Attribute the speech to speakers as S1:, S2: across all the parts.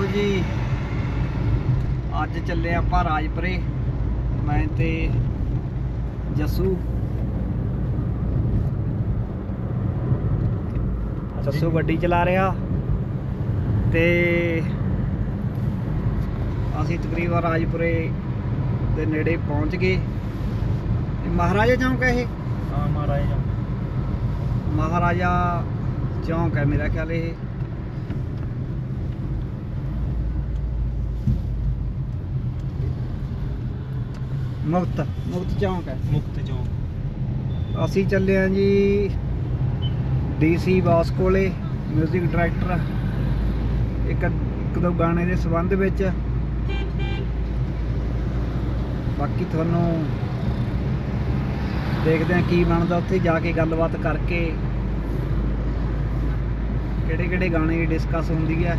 S1: ਲਓ ਜੀ ਅੱਜ ਚੱਲੇ ਆਪਾਂ ਰਾਜਪੁਰੇ। ਮੈਂ ਤੇ ਜੱਸੂ। ਜੱਸੂ ਗੱਡੀ ਚਲਾ ਰਿਹਾ। ਤੇ ਅਸੀਂ ਤਕਰੀਬਨ ਰਾਜਪੁਰੇ ਦੇ ਨੇੜੇ ਪਹੁੰਚ ਗਏ। ਇਹ ਮਹਾਰਾਜਾ ਚੌਂਕ ਹੈ ਇਹ?
S2: ਹਾਂ ਮਹਾਰਾਜ
S1: ਮਹਾਰਾਜਾ ਚੌਂਕ ਹੈ ਮੇਰਾ ਖਿਆਲ ਇਹ। ਮੁਕਤ ਮੁਕਤ ਚੌਂਕ ਹੈ।
S2: ਮੁਕਤ ਚੌਂਕ।
S1: ਅਸੀਂ ਚੱਲੇ ਹਾਂ ਜੀ ਡੀਸੀ ਬਾਸ ਕੋਲੇ 뮤직 ਡਾਇਰੈਕਟਰ ਇੱਕ ਇੱਕ ਦੋ ਗਾਣੇ ਦੇ ਸੰਬੰਧ ਵਿੱਚ। ਬਾਕੀ ਤੁਹਾਨੂੰ ਦੇਖਦੇ ਹਾਂ ਕੀ ਬਣਦਾ ਉੱਥੇ ਜਾ ਕੇ ਗੱਲਬਾਤ ਕਰਕੇ ਕਿਹੜੇ ਕਿਹੜੇ ਗਾਣੇ ਦੀ ਡਿਸਕਸ ਹੁੰਦੀ ਹੈ।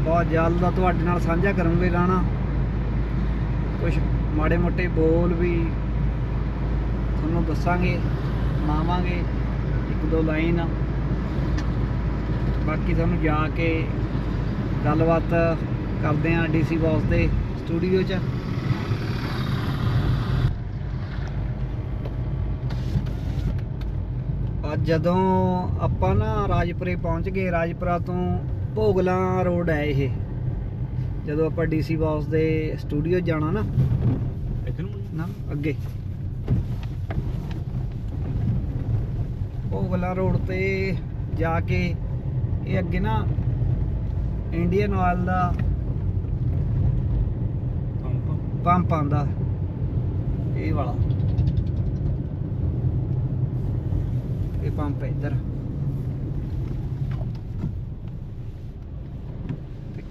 S1: ਬਹੁਤ ਜਲਦ ਤੁਹਾਡੇ ਨਾਲ ਸਾਂਝਾ ਕਰੂੰਗੇ ਗਾਣਾ। ਕੁਝ ਮਾੜੇ ਮੋਟੇ ਬੋਲ ਵੀ ਤੁਹਾਨੂੰ ਦੱਸਾਂਗੇ, ਸੁਣਾਵਾਂਗੇ, ਇੱਕ ਦੋ ਲਾਈਨ। ਬਾਕੀ ਤੁਹਾਨੂੰ ਜਾ ਕੇ ਗੱਲਬਾਤ ਕਰਦੇ ਆਂ ਡੀਸੀ ਬਾਸ ਦੇ ਸਟੂਡੀਓ 'ਚ। ਅੱਜ ਜਦੋਂ ਆਪਾਂ ਨਾ ਰਾਜਪੁਰੇ ਪਹੁੰਚ ਗਏ, ਰਾਜਪੁਰਾ ਤੋਂ ਭੋਗਲਾ ਰੋਡ ਹੈ ਇਹ। ਜਦੋਂ ਆਪਾਂ ਡੀਸੀ ਬਾਸ ਦੇ ਸਟੂਡੀਓ ਜਾਣਾ ਨਾ
S2: ਇਧਰ ਨੂੰ
S1: ਨਾ ਅੱਗੇ। ਭੋਗਲਾ ਰੋਡ ਤੇ ਜਾ ਕੇ ਇਹ ਅੱਗੇ ਨਾ ਇੰਡੀਅਨ ਆਇਲ ਦਾ
S2: ਪੰਪ।
S1: ਪੰਪ ਆਂਦਾ ਇਹ ਵਾਲਾ। ਇਹ ਪੰਪ ਹੈ ਇੱਧਰ।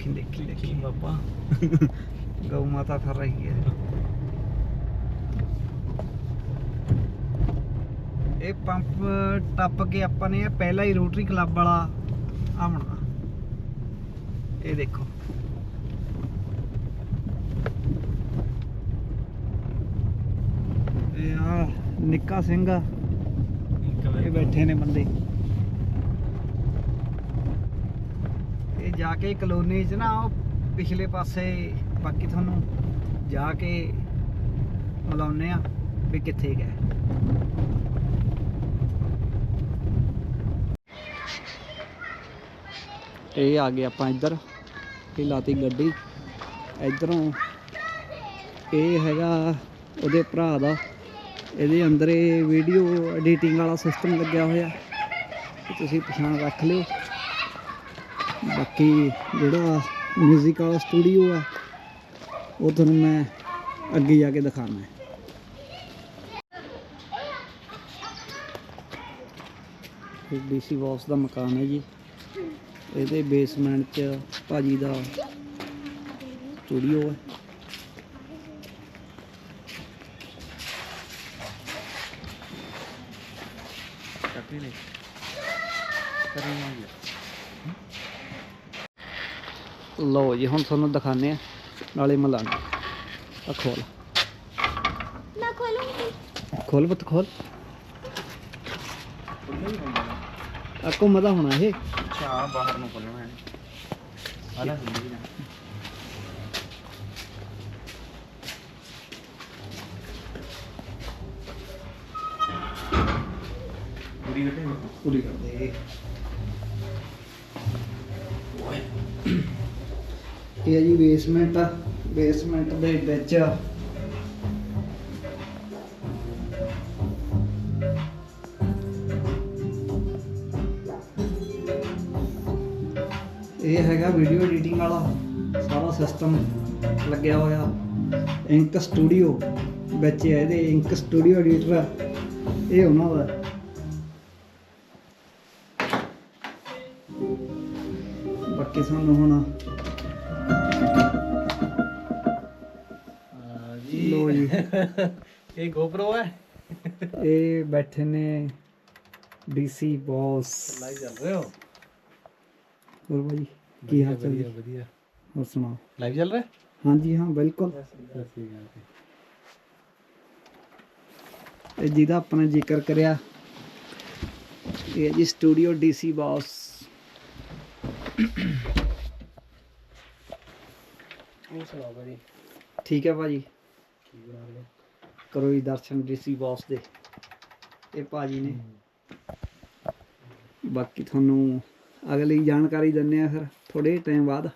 S1: ਦੇਖੀ ਦੇਖੀ ਦੇਖੀ
S2: ਬਾਪਾ
S1: ਗਊ ਮਾਤਾ ਫਿਰ ਰਹੀ ਹੈ। ਇਹ ਪੰਪ ਟੱਪ ਕੇ ਆਪਾਂ ਨੇ ਇਹ ਪਹਿਲਾ ਹੀ ਰੋਟਰੀ ਕਲੱਬ ਵਾਲਾ ਆਉਣਾ ਇਹ ਦੇਖੋ। ਇਹ ਆ ਨਿੱਕਾ ਸਿੰਘ। ਇਹ ਬੈਠੇ ਨੇ ਬੰਦੇ। ਜਾ ਕੇ ਕਲੋਨੀ 'ਚ ਨਾ, ਉਹ ਪਿਛਲੇ ਪਾਸੇ, ਬਾਕੀ ਤੁਹਾਨੂੰ ਜਾ ਕੇ ਮਿਲਾਉਨੇ ਆ ਵੀ ਕਿੱਥੇ ਗਏ। ਇਹ ਆ ਗਏ ਆਪਾਂ ਇੱਧਰ, ਇਹ ਲਾਤੀ ਗੱਡੀ। ਇੱਧਰੋਂ ਇਹ ਹੈਗਾ ਉਹਦੇ ਭਰਾ ਦਾ, ਇਹਦੇ ਅੰਦਰ ਇਹ ਵੀਡੀਓ ਐਡੀਟਿੰਗ ਵਾਲਾ ਸਿਸਟਮ ਲੱਗਿਆ ਹੋਇਆ। ਤੁਸੀਂ ਪਛਾਣ ਰੱਖ ਲਿਓ। ਬਾਕੀ ਜਿਹੜਾ 뮤직 ਵਾਲਾ ਸਟੂਡੀਓ ਆ, ਉਹ ਤੁਹਾਨੂੰ ਮੈਂ ਅੱਗੇ ਜਾ ਕੇ ਦਿਖਾਣਾ ਹੈ। ਇਹ ਡੀਸੀ ਬਾਕਸ ਦਾ ਮਕਾਨ ਹੈ ਜੀ। ਇਹਦੇ ਬੇਸਮੈਂਟ 'ਚ ਭਾਜੀ ਦਾ ਸਟੂਡੀਓ ਹੈ।
S2: ਚੱਕੀ ਲੈ।
S1: ਲਓ ਜੀ ਹੁਣ ਤੁਹਾਨੂੰ ਦਿਖਾਣੇ ਆ ਨਾਲੇ ਮਲਾਂਗੇ ਆ ਖੋਲ।
S3: ਮੈਂ ਖੋਲੂੰਗੀ।
S1: ਖੋਲ ਬਤ ਖੋਲ। ਆ ਘੁੰਮਦਾ ਹੋਣਾ ਇਹ।
S2: ਅੱਛਾ ਬਾਹਰ ਨੂੰ ਖੋਲਣਾ ਹੈ ਆਲਾ ਹੁੰਦੀ ਨਾ ਪੂਰੀ ਗੱਡੇ
S1: ਪੂਰੀ ਕਰਦੇ ਇਹ ਹੈ ਜੀ ਬੇਸਮੈਂਟ ਆ ਬੇਸਮੈਂਟ ਦੇ ਵਿੱਚ। ਇਹ ਹੈਗਾ ਵੀਡੀਓ ਐਡੀਟਿੰਗ ਵਾਲਾ, ਸਾਰਾ ਸਿਸਟਮ ਲੱਗਿਆ ਹੋਇਆ। ਇੰਕ ਸਟੂਡੀਓ ਵਿੱਚ ਹੈ ਇਹਦੇ ਇੰਕ ਸਟੂਡੀਓ ਐਡੀਟਰ ਇਹ ਉਹਨਾਂ ਦਾ। ਬਾਕੀ ਸਾਨੂੰ ਹੁਣ ਲੋ ਜੀ।
S2: ਇਹ GoPro ਹੈ?
S1: ਇਹ ਬੈਠੇ ਨੇ ਡੀਸੀ ਬੌਸ।
S2: ਲਾਈਵ ਚੱਲ ਰਹੇ ਹੋ?
S1: ਹੋਰ ਭਾਈ ਕੀ ਹਾਲ ਚਾਲ
S2: ਵਧੀਆ ਵਧੀਆ।
S1: ਹੋਰ ਸੁਣਾਓ?
S2: ਲਾਈਵ ਚੱਲ ਰਿਹਾ?
S1: ਹਾਂਜੀ ਹਾਂ ਬਿਲਕੁਲ। ਇਹ ਜਿਹਦਾ ਆਪਾਂ ਨੇ ਜ਼ਿਕਰ ਕਰਿਆ ਇਹ ਜੀ ਸਟੂਡੀਓ ਡੀਸੀ ਬੌਸ।
S2: ਉਹ ਸੁਣਾਓ ਭਾਜੀ?
S1: ਠੀਕ ਹੈ ਭਾਜੀ। ਕਰੋ ਜੀ ਦਰਸ਼ਨ ਡੀਸੀ ਬੌਸ ਦੇ। ਇਹ ਭਾਜੀ ਨੇ। ਬਾਕੀ ਤੁਹਾਨੂੰ ਅਗਲੀ ਜਾਣਕਾਰੀ ਦਿੰਨੇ ਆ ਫਿਰ ਥੋੜੇ ਟਾਈਮ ਬਾਅਦ।